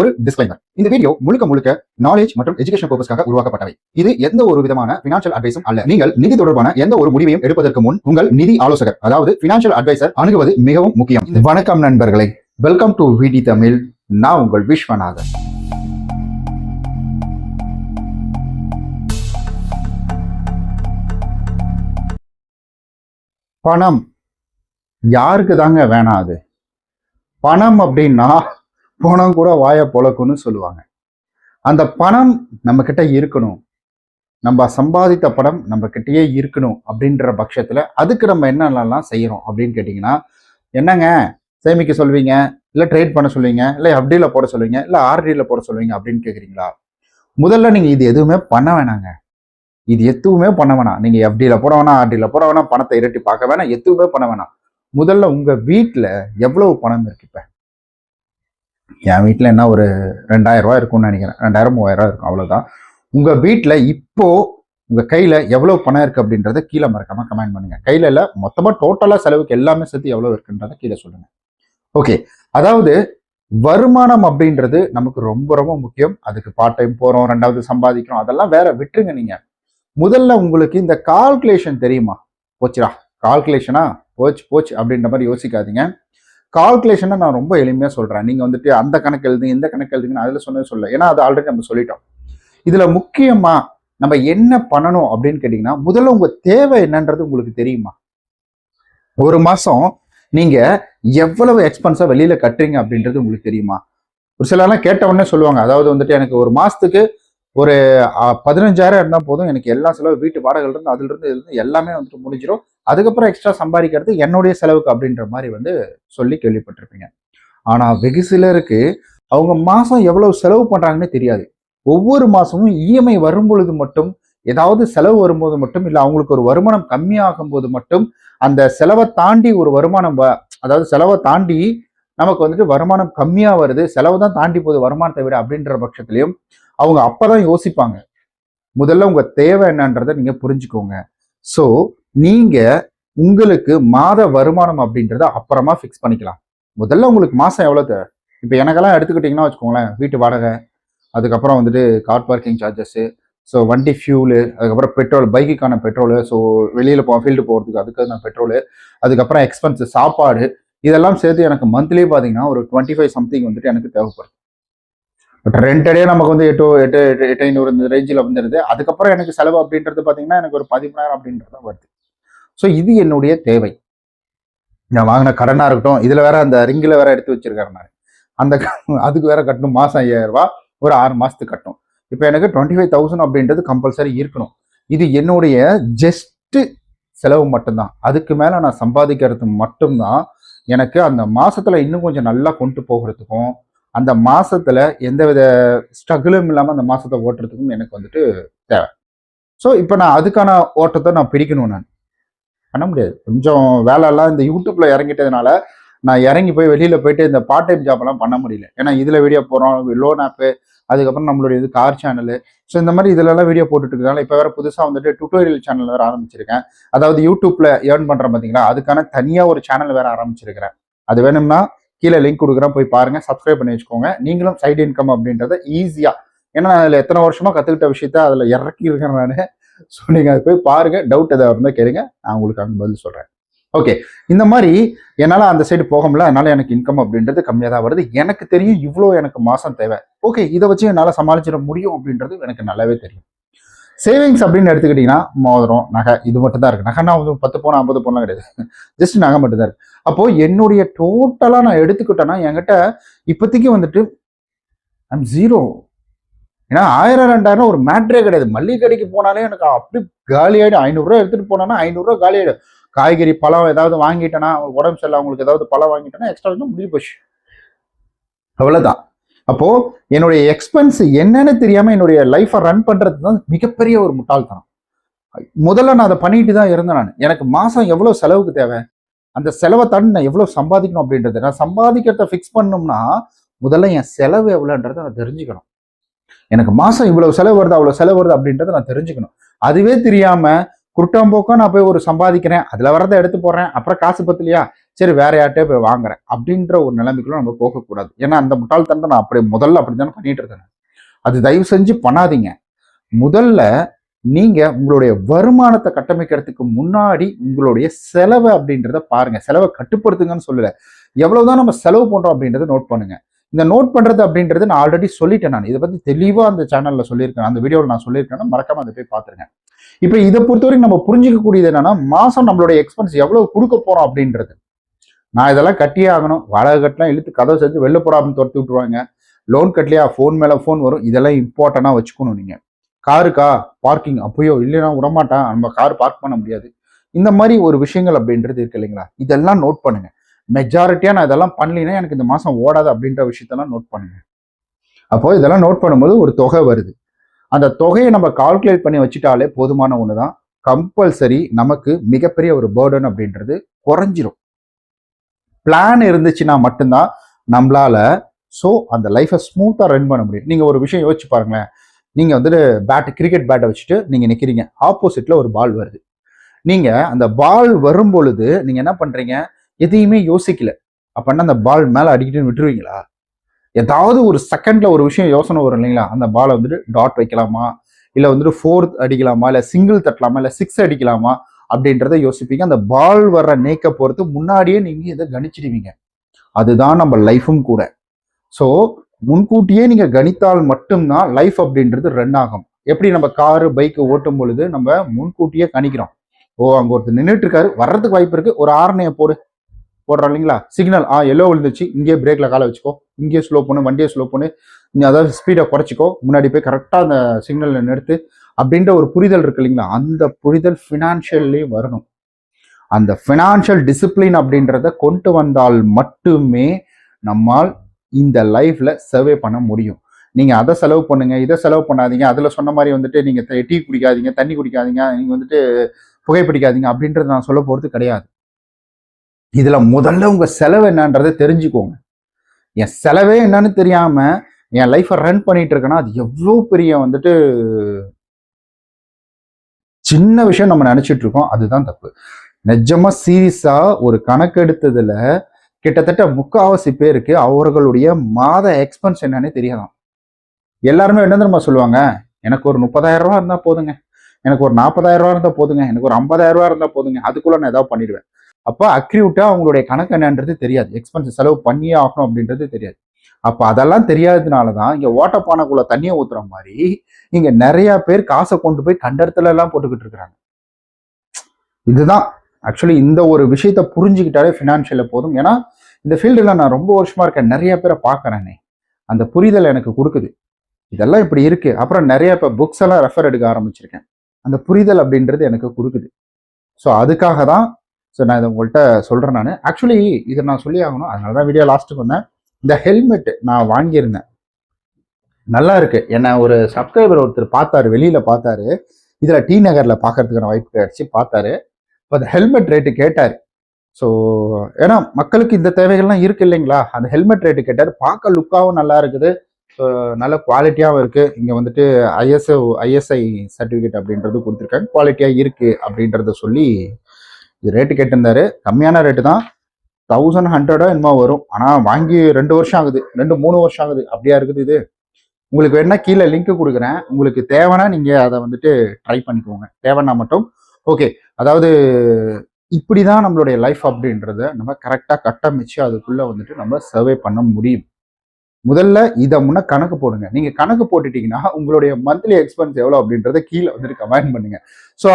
ஒரு டிஸ்க்ளைமர் இந்த வீடியோ முழுக்க முழுக்க நாலேஜ் மற்றும் எஜுகேஷன் பர்பஸ்க்காக உருவாக்கப்பட்டவை. இது எந்த ஒரு விதமான பினான்சியல் அட்வைஸும் அல்ல. நீங்கள் நிதி தொடர்பான எந்த ஒரு முடிவையும் எடுப்பதற்கு முன் உங்கள் நிதி ஆலோசகர் அதாவது பினான்சியல் அட்வைசர் அணுகுவது மிகவும் முக்கியம். வணக்கம் நண்பர்களே. வெல்கம் டு விடி தமிழ் நான் உங்கள் விஸ்வநாதன். பணம். யாருக்கு தாங்க வேணாம் அது? பணம் அப்படின்னா பணம் கூட வாயை பொழக்குன்னு சொல்லுவாங்க. அந்த பணம் நம்ம கிட்ட இருக்கணும். நம்ம சம்பாதித்த பணம் நம்ம கிட்டயே இருக்கணும் அப்படின்ற பட்சத்துல அதுக்கு நம்ம என்னென்னலாம் செய்யறோம் அப்படின்னு கேட்டிங்கன்னா என்னங்க? சேமிக்க சொல்வீங்க? இல்லை ட்ரேட் பண்ண சொல்லுவீங்க இல்லை எஃப்டியில் போட சொல்லுவீங்க இல்லை ஆர்டியில் போட சொல்லுவீங்க அப்படின்னு கேட்குறீங்களா முதல்ல நீங்கள் இது எதுவுமே பண்ண வேணாங்க. இது எதுவுமே பண்ண வேணாம். நீங்கள் எஃப்டியில் போட வேணாம் ஆர்டியில் போட வேணாம் பணத்தை இரட்டி பார்க்க வேணாம் எதுவுமே பண்ண வேணாம். முதல்ல உங்கள் வீட்டில் எவ்வளவு பணம் இருக்கு இப்போ? என் வீட்டில் என்ன ஒரு ரெண்டாயிரரூவா இருக்கும்னு நினைக்கிறேன். ரெண்டாயிரம் மூவாயிரம் ரூபாய் இருக்கும் அவ்வளோதான் உங்கள் வீட்டில் இப்போ உங்கள் கையில் எவ்வளோ பணம் இருக்குது அப்படின்றத கீழே மறக்காமல் கமெண்ட் பண்ணுங்கள் கையில் இல்லை மொத்தமாக டோட்டலாக செலவுக்கு எல்லாமே சேர்த்து எவ்வளோ இருக்குன்றத கீழே சொல்லுங்கள் ஓகே அதாவது வருமானம் அப்படின்றது நமக்கு ரொம்ப ரொம்ப முக்கியம். அதுக்கு பார்ட் டைம் போகிறோம் ரெண்டாவது சம்பாதிக்கிறோம் அதெல்லாம் வேற விட்டுருங்க நீங்கள் முதல்ல உங்களுக்கு இந்த கால்குலேஷன் தெரியுமா? போச்சுடா. கால்குலேஷனா போச்சு போச்சு அப்படின்ற மாதிரி யோசிக்காதீங்க. கால்குலேஷனை நான் ரொம்ப எளிமையாக சொல்கிறேன் நீங்கள் வந்துட்டு அந்த கணக்கு எழுதுங்க இந்த கணக்கு எழுதுங்கன்னு அதில் சொன்னது சொல்ல. ஏன்னா அது ஆல்ரெடி நம்ம சொல்லிட்டோம். இதில் முக்கியமாக நம்ம என்ன பண்ணணும் அப்படின்னு கேட்டிங்கன்னா முதல்ல உங்கள் தேவை என்னன்றது உங்களுக்கு தெரியுமா? ஒரு மாதம் நீங்கள் எவ்வளவு எக்ஸ்பென்ஸாக வெளியில் கட்டுறீங்க அப்படின்றது உங்களுக்கு தெரியுமா? ஒரு சிலர்லாம் கேட்ட உடனே சொல்லுவாங்க. அதாவது வந்துட்டு எனக்கு ஒரு மாதத்துக்கு ஒரு பதினஞ்சாயிரம் இருந்தால் போதும். எனக்கு எல்லா செலவு வீட்டு வாடகைகள் இருந்து அதுலேருந்து இருந்து எல்லாமே வந்துட்டு முடிஞ்சிடும் அதுக்கப்புறம் எக்ஸ்ட்ரா சம்பாதிக்கிறது என்னுடைய செலவுக்கு அப்படின்ற மாதிரி வந்து சொல்லி கேள்விப்பட்டிருப்பீங்க. ஆனால் வெகு சிலருக்கு அவங்க மாதம் எவ்வளவு செலவு பண்ணுறாங்கன்னு தெரியாது. ஒவ்வொரு மாதமும் இஎம்ஐ வரும் பொழுது மட்டும் ஏதாவது செலவு வரும்போது மட்டும் இல்லை அவங்களுக்கு ஒரு வருமானம் கம்மியாகும் போது மட்டும் அந்த செலவை தாண்டி ஒரு வருமானம் வ- அதாவது செலவை தாண்டி நமக்கு வந்துட்டு வருமானம் கம்மியாக வருது செலவு தான் தாண்டி போகுது வருமானத்தை விட அப்படின்ற பட்சத்துலையும் அவங்க அப்போ தான் யோசிப்பாங்க. முதல்ல உங்கள் தேவை என்னன்றதை நீங்கள் புரிஞ்சுக்கோங்க. ஸோ நீங்க உங்களுக்கு மாத வருமானம் அப்படின்றத அப்புறமா ஃபிக்ஸ் பண்ணிக்கலாம். முதல்ல உங்களுக்கு மாதம் எவ்வளோ தேவை? இப்போ எனக்கெல்லாம் எடுத்துக்கிட்டிங்கன்னா வச்சுக்கோங்களேன் வீட்டு வாடகை அதுக்கப்புறம் வந்துட்டு கார் பார்க்கிங் சார்ஜஸ்ஸு ஸோ வண்டி ஃபியூலு அதுக்கப்புறம் பெட்ரோல் பைக்குக்கான பெட்ரோலு ஸோ வெளியில் போ ஃபீல்டு போகிறதுக்கு அதுக்கான பெட்ரோலு அதுக்கப்புறம் எக்ஸ்பென்ஸ் சாப்பாடு இதெல்லாம் சேர்த்து எனக்கு மந்த்லி பார்த்தீங்கன்னா ஒரு டுவெண்ட்டி ஃபைவ் சம்திங் வந்துட்டு எனக்கு தேவைப்படுது. பட் ரெண்டடே நமக்கு வந்து எட்டு எட்டு எட்டு எட்டு ஐநூறு இந்த ரேஞ்சில் வந்துடுது அதுக்கப்புறம் எனக்கு செலவு அப்படின்றது பார்த்தீங்கன்னா எனக்கு ஒரு பதிமூணாயிரம் அப்படின்றது வருது. ஸோ இது என்னுடைய தேவை. நான் வாங்கின கடனாக இருக்கட்டும் இதில் வேற அந்த ரிங்கில் வேற எடுத்து வச்சிருக்காரு நான் அந்த அதுக்கு வேற கட்டணும் மாதம் ஐயாயிரம் ரூபா ஒரு ஆறு மாதத்துக்கு கட்டணும். இப்போ எனக்கு டுவெண்ட்டி ஃபைவ் தௌசண்ட் அப்படின்றது கம்பல்சரி இருக்கணும். இது என்னுடைய ஜஸ்ட்டு செலவு மட்டும்தான். அதுக்கு மேலே நான் சம்பாதிக்கிறது மட்டும்தான் எனக்கு அந்த மாதத்தில் இன்னும் கொஞ்சம் நல்லா கொண்டு போகிறதுக்கும் அந்த மாதத்தில் எந்தவித ஸ்ட்ரகிளும் இல்லாமல் அந்த மாதத்தை ஓட்டுறதுக்கும் எனக்கு வந்துட்டு தேவை. ஸோ இப்போ நான் அதுக்கான ஓட்டத்தை நான் பிரிக்கணும் நான். பண்ண முடியாது. கொஞ்சம் வேலையெல்லாம் இந்த யூடியூப்ல இறங்கிட்டதுனால நான் இறங்கி போய் வெளியில போயிட்டு இந்த பார்ட் டைம் ஜாப் எல்லாம் பண்ண முடியல. ஏன்னா இதுல வீடியோ போறோம் லோன் ஆப்பு அதுக்கப்புறம் நம்மளுடைய இது கார் சேனலு ஸோ இந்த மாதிரி இதுல வீடியோ போட்டுட்டு இருக்கனால இப்போ வேறு புதுசாக வந்துட்டு டுட்டோரியல் சேனல் வேறு ஆரம்பிச்சிருக்கேன். அதாவது யூடியூப்பில் ஏர்ன் பண்ணுறேன் பார்த்தீங்களா அதுக்கான தனியாக ஒரு சேனல் வேறு ஆரம்பிச்சிருக்கிறேன். அது வேணும்னா கீழே லிங்க் கொடுக்குறேன் போய் பாருங்கள் சப்ஸ்கிரைப் பண்ணி வச்சுக்கோங்க. நீங்களும் சைடு இன்கம் அப்படின்றத ஈஸியாக ஏன்னா நான் அதில் எத்தனை வருஷமாக கற்றுக்கிட்ட விஷயத்த அதில் இறக்கி இருக்கேன் நான். ஸோ நீங்கள் அதை போய் பாருங்கள் டவுட் எதாவது இருந்தால் கேளுங்க. நான் உங்களுக்கு அங்கே பதில் சொல்கிறேன் ஓகே இந்த மாதிரி என்னால் அந்த சைடு போக முடியல. அதனால எனக்கு இன்கம் அப்படின்றது கம்மியாக தான் வருது. எனக்கு தெரியும் இவ்வளோ எனக்கு மாதம் தேவை. ஓகே இதை வச்சு என்னால் சமாளிச்சிட முடியும் அப்படின்றது எனக்கு நல்லாவே தெரியும். சேவிங்ஸ் அப்படின்னு எடுத்துக்கிட்டிங்கன்னா மோதிரம் நகை இது மட்டும் தான் இருக்குது நகைனா வந்து பத்து பவுன் ஐம்பது பவுன்லாம் கிடையாது. ஜஸ்ட் நகை மட்டும் தான் இருக்குது அப்போது என்னுடைய டோட்டலாக நான் எடுத்துக்கிட்டேன்னா என்கிட்ட இப்போதைக்கு வந்துட்டு ஐம் ஜீரோ ஏன்னா ஆயிரம் ரெண்டாயிரம் ஒரு மேட்ரே கிடையாது. மல்லிகை கடைக்கு போனாலே எனக்கு அப்படி காலியாயிடும் ஐநூறுரூவா எடுத்துட்டு போனோன்னா ஐநூறுரூவா காலியாயிடும் காய்கறி பழம் ஏதாவது வாங்கிட்டேன்னா உடம்பு சரியில்லை அவங்களுக்கு ஏதாவது பழம் வாங்கிட்டேன்னா எக்ஸ்ட்ரா வந்து முடிஞ்சு போச்சு. அவ்வளோதான் அப்போது என்னுடைய எக்ஸ்பென்ஸ் என்னன்னு தெரியாமல் என்னுடைய லைஃப்பை ரன் பண்ணுறது தான் மிகப்பெரிய ஒரு முட்டாள்தனம். முதல்ல நான் அதை பண்ணிட்டு தான் இருந்தேன் நான். எனக்கு மாதம் எவ்வளோ செலவுக்கு தேவை? அந்த செலவை தாண்டி நான் எவ்வளோ சம்பாதிக்கணும் அப்படின்றது. நான் சம்பாதிக்கிறத ஃபிக்ஸ் பண்ணோம்னா முதல்ல என் செலவு எவ்வளோன்றதை நான் தெரிஞ்சுக்கணும். எனக்கு மாசம் இவ்வளவு செலவு வருது அவ்வளவு செலவு வருது அப்படின்றத நான் தெரிஞ்சுக்கணும். அதுவே தெரியாம குருட்டாம்போக்கா நான் போய் ஒரு சம்பாதிக்கிறேன் அதுல வரதை எடுத்து போடுறேன் அப்புறம் காசு பத்தலையா? சரி வேற யார்கிட்டயே போய் வாங்குறேன் அப்படின்ற ஒரு நிலைமைக்குள்ள நம்ம போகக்கூடாது. ஏன்னா அந்த முட்டாள்தனத்தை நான் அப்படி முதல்ல அப்படித்தானே பண்ணிட்டு இருக்கேன் அது தயவு செஞ்சு பண்ணாதீங்க. முதல்ல நீங்க உங்களுடைய வருமானத்தை கட்டமைக்கிறதுக்கு முன்னாடி உங்களுடைய செலவு அப்படின்றத பாருங்க. செலவை கட்டுப்படுத்துங்கன்னு சொல்லல. எவ்வளவுதான் நம்ம செலவு பண்றோம் அப்படின்றத நோட் பண்ணுங்க. இந்த நோட் பண்ணுறது அப்படின்றது நான் ஆல்ரெடி சொல்லிட்டேன் நான். இதை பற்றி தெளிவாக அந்த சேனலில் சொல்லியிருக்கேன். அந்த வீடியோவில் நான் சொல்லியிருக்கேன்னா மறக்காம அதை போய் பார்த்துருங்க. இப்போ இதை பொறுத்தவரைக்கும் நம்ம புரிஞ்சிக்கக்கூடியது என்னன்னா மாதம் நம்மளுடைய எக்ஸ்பென்ஸ் எவ்வளோ கொடுக்க போகிறோம் அப்படின்றது. நான் இதெல்லாம் கட்டியே ஆகணும். வாடகை கட்டலாம் இழுத்து கதவை செஞ்சு வெளில போடாமல் துரத்து விட்டுருவாங்க. லோன் கட்டலையா? ஃபோன் மேலே ஃபோன் வரும். இதெல்லாம் இம்பார்ட்டண்ட்டாக வச்சுக்கணும் நீங்கள் காருக்கா? பார்க்கிங் அப்பயோ இல்லைன்னா விடமாட்டான். நம்ம கார் பார்க் பண்ண முடியாது. இந்த மாதிரி ஒரு விஷயங்கள் அப்படின்றது இருக்கு இல்லைங்களா? இதெல்லாம் நோட் பண்ணுங்க. மெஜாரிட்டியாக நான் இதெல்லாம் பண்ணலைன்னா எனக்கு இந்த மாதம் ஓடாது அப்படின்ற விஷயத்தெல்லாம் நோட் பண்ணுங்க. அப்போ இதெல்லாம் நோட் பண்ணும்போது ஒரு தொகை வருது. அந்த தொகையை நம்ம கால்குலேட் பண்ணி வச்சுட்டாலே போதுமான ஒன்று தான் கம்பல்சரி நமக்கு மிகப்பெரிய ஒரு பேர்டன் அப்படின்றது குறைஞ்சிரும். பிளான் இருந்துச்சுன்னா மட்டும்தான் நம்மளால ஸோ அந்த லைஃப்பை ஸ்மூத்தாக ரன் பண்ண முடியும். நீங்கள் ஒரு விஷயம் யோசிச்சு பாருங்களேன். நீங்கள் வந்துட்டு பேட் கிரிக்கெட் பேட்டை வச்சுட்டு நீங்கள் நிற்கிறீங்க ஆப்போசிட்டில் ஒரு பால் வருது. நீங்கள் அந்த பால் வரும் பொழுது நீங்கள் என்ன பண்ணுறீங்க எதையுமே யோசிக்கல. அப்படின்னா அந்த பால் மேலே அடிக்கிட்டு விட்டுருவீங்களா? ஏதாவது ஒரு செகண்டில் ஒரு விஷயம் யோசனை வரும் இல்லைங்களா? அந்த பாலை வந்துட்டு டாட் வைக்கலாமா? இல்லை வந்துட்டு ஃபோர்த் அடிக்கலாமா? இல்லை சிங்கிள் தட்டலாமா? இல்லை சிக்ஸ் அடிக்கலாமா? அப்படின்றத யோசிப்பீங்க. அந்த பால் வர்ற நேக்க பொறுத்து முன்னாடியே நீங்கள் இதை கணிச்சிடுவீங்க. அதுதான் நம்ம லைஃபும் கூட. ஸோ முன்கூட்டியே நீங்கள் கணித்தால் மட்டும்தான் லைஃப் அப்படின்றது ரன் ஆகும். எப்படி நம்ம காரு பைக்கு ஓட்டும் பொழுது நம்ம முன்கூட்டியே கணிக்கிறோம். ஓ அங்கே ஒருத்தர் நின்றுட்டு இருக்காரு. வர்றதுக்கு வாய்ப்பு இருக்கு. ஒரு ஆரணையை போடு. போடுறோம் இல்லைங்களா? சிக்னல் ஆ எல்லோ விழுந்துச்சு இங்கேயே பிரேக்ல காலை வச்சுக்கோ. இங்கேயே ஸ்லோ பண்ணு வண்டியை ஸ்லோ பண்ணு. நீ அதாவது ஸ்பீடை குறைச்சிக்கோ. முன்னாடி போய் கரெக்டாக அந்த சிக்னலில் நிறுத்து. அப்படின்ற ஒரு புரிதல் இருக்கு இல்லைங்களா? அந்த புரிதல் ஃபினான்ஷியல்லையும் வரணும். அந்த ஃபினான்ஷியல் டிசிப்ளின் அப்படின்றத கொண்டு வந்தால் மட்டுமே நம்மால் இந்த லைஃப்ல சர்வே பண்ண முடியும். நீங்க அதை செலவு பண்ணுங்க இதை செலவு பண்ணாதீங்க அதுல சொன்ன மாதிரி வந்துட்டு நீங்க டீ குடிக்காதீங்க தண்ணி குடிக்காதீங்க நீங்க வந்துட்டு புகைப்பிடிக்காதீங்க அப்படின்றது நான் சொல்ல போறது கிடையாது. இதில் முதல்ல உங்கள் செலவு என்னன்றதை தெரிஞ்சுக்கோங்க. என் செலவே என்னன்னு தெரியாமல் என் லைஃப்பை ரன் பண்ணிட்டு இருக்கேன்னா அது எவ்வளோ பெரிய வந்துட்டு சின்ன விஷயம் நம்ம நினச்சிட்டு இருக்கோம். அதுதான் தப்பு. நிஜமா சீரியஸா ஒரு கணக்கு எடுத்ததுல கிட்டத்தட்ட முக்காவாசி பேருக்கு அவர்களுடைய மாத எக்ஸ்பென்ஸ் என்னன்னே தெரியாதான். எல்லாருமே என்ன தெரியுமா சொல்லுவாங்க? எனக்கு ஒரு முப்பதாயிரம் ரூபா இருந்தா போதுங்க. எனக்கு ஒரு நாற்பதாயிரம் ரூபா இருந்தா போதுங்க. எனக்கு ஒரு ஐம்பதாயிரம் ரூபா இருந்தா போதுங்க. அதுக்குள்ள நான் ஏதாவது பண்ணிடுவேன். அப்போ அக்ரியூட்டாக அவங்களுடைய கணக்கு என்னன்றது தெரியாது. எக்ஸ்பென்ஸ் செலவு பண்ணியே ஆகணும் அப்படின்றது தெரியாது. அப்போ அதெல்லாம் தெரியாததுனால தான் இங்கே ஓட்டப்பானைக்குள்ளே தண்ணியை ஊத்துற மாதிரி இங்கே நிறையா பேர் காசை கொண்டு போய் கண்டத்துல எல்லாம் போட்டுக்கிட்டு இருக்கிறாங்க. இதுதான். ஆக்சுவலி இந்த ஒரு விஷயத்த புரிஞ்சுக்கிட்டாலே ஃபினான்ஷியலில் போதும். ஏன்னா இந்த ஃபீல்டில் நான் ரொம்ப வருஷமாக இருக்கேன். நிறைய பேரை பார்க்குறேனே. அந்த புரிதல் எனக்கு கொடுக்குது. இதெல்லாம் இப்படி இருக்குது அப்புறம் நிறைய இப்போ புக்ஸ் எல்லாம் ரெஃபர் எடுக்க ஆரம்பிச்சிருக்கேன். அந்த புரிதல் அப்படின்றது எனக்கு கொடுக்குது. ஸோ அதுக்காக தான் ஸோ நான் இதை உங்கள்கிட்ட சொல்கிறேன் நான். ஆக்சுவலி இதை நான் சொல்லி ஆகணும். அதனால தான் வீடியோ லாஸ்ட்டுக்கு வந்தேன். இந்த ஹெல்மெட் நான் வாங்கியிருந்தேன். நல்லா இருக்கு. என்னை ஒரு சப்ஸ்கிரைபர் ஒருத்தர் பார்த்தாரு வெளியில் பார்த்தாரு. இதில் டி நகரில் பார்க்கறதுக்கான வாய்ப்பு கிடைச்சி பார்த்தாரு. இப்போ அந்த ஹெல்மெட் ரேட்டு கேட்டார். ஸோ ஏன்னா மக்களுக்கு இந்த தேவைகள்லாம் இருக்கு இல்லைங்களா? அந்த ஹெல்மெட் ரேட்டு கேட்டார். பார்க்க லுக்காகவும் நல்லா இருக்குது. ஸோ நல்ல குவாலிட்டியாகவும் இருக்குது இங்கே வந்துட்டு ஐஎஸ்ஓ ஐஎஸ்ஐ சர்டிஃபிகேட் அப்படின்றது கொடுத்துருக்காங்க. குவாலிட்டியாக இருக்குது அப்படின்றத சொல்லி இது ரேட்டு கேட்டிருந்தாரு. கம்மியான ரேட்டு தான். தௌசண்ட் ஹண்ட்ரடோ என்னமோ வரும். ஆனால் வாங்கி ரெண்டு வருஷம் ஆகுது. ரெண்டு மூணு வருஷம் ஆகுது. அப்படியா இருக்குது இது? உங்களுக்கு வேணா கீழே லிங்க் கொடுக்குறேன். உங்களுக்கு தேவைன்னா நீங்கள் அதை வந்துட்டு ட்ரை பண்ணிக்கோங்க. தேவைன்னா மட்டும். ஓகே அதாவது இப்படி தான் நம்மளுடைய லைஃப் அப்படின்றத நம்ம கரெக்டாக கட்டமைச்சு அதுக்குள்ளே வந்துட்டு நம்ம சர்வே பண்ண முடியும். முதல்ல இதை முன்ன கணக்கு போடுங்க. நீங்க கணக்கு போட்டுட்டீங்கன்னா உங்களுடைய மந்த்லி எக்ஸ்பென்ஸ் எவ்வளோ அப்படின்றத கீழே வந்துட்டு கமெண்ட் பண்ணுங்க. ஸோ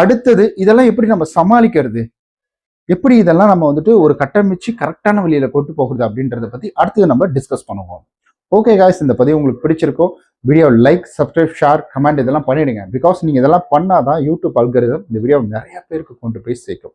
அடுத்தது இதெல்லாம் எப்படி நம்ம சமாளிக்கிறது? எப்படி இதெல்லாம் நம்ம வந்துட்டு ஒரு கட்டமைச்சு கரெக்டான வழியில கொண்டு போகிறது அப்படின்றத பத்தி அடுத்தது நம்ம டிஸ்கஸ் பண்ணுவோம். ஓகே காய்ஸ் இந்த பதிவு உங்களுக்கு பிடிச்சிருக்கோம். Video like subscribe share comment இதெல்லாம் பண்ணிடுங்க. பிகாஸ் நீங்க இதெல்லாம் பண்ணாதான் யூடியூப் அல்கரிதம் இந்த வீடியோ நிறைய பேருக்கு கொண்டு போய் சேர்க்கும்.